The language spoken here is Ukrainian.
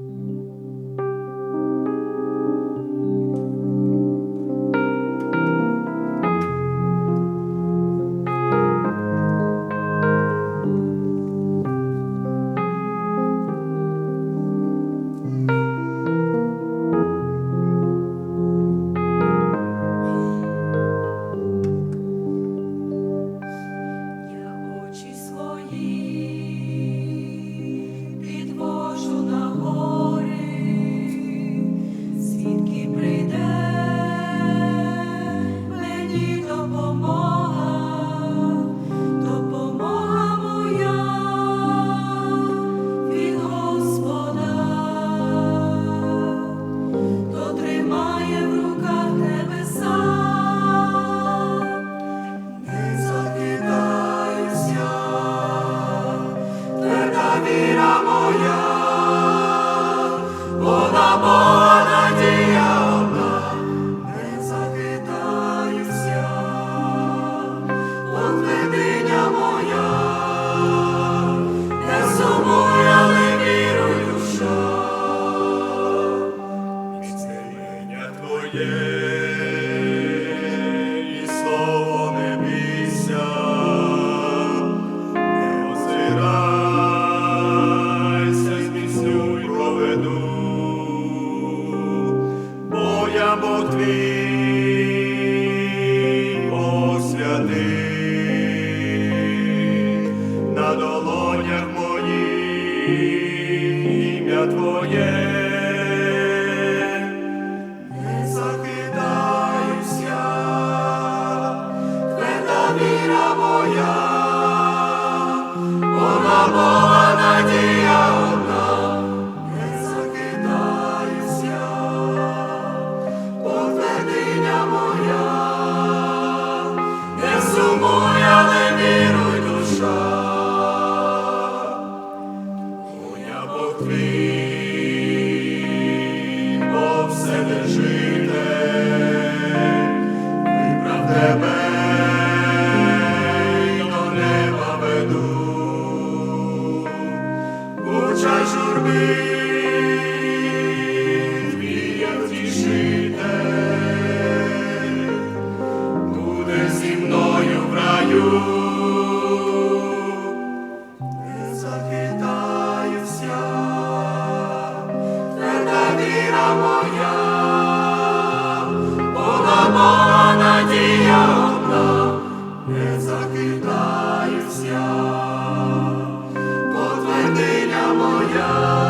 Я хто Твоє і слово не бійся, не озирайся, зміцнюй проведу, бо я Бог твій, на долонях моїх ім'я Твоє. Віра моя, вона Бога надія одна, не закидаюся, потвердиня моя, не сумуй, але віруй душа. Моя Бог твій, Не закидаюся, тверда віра моя, моя,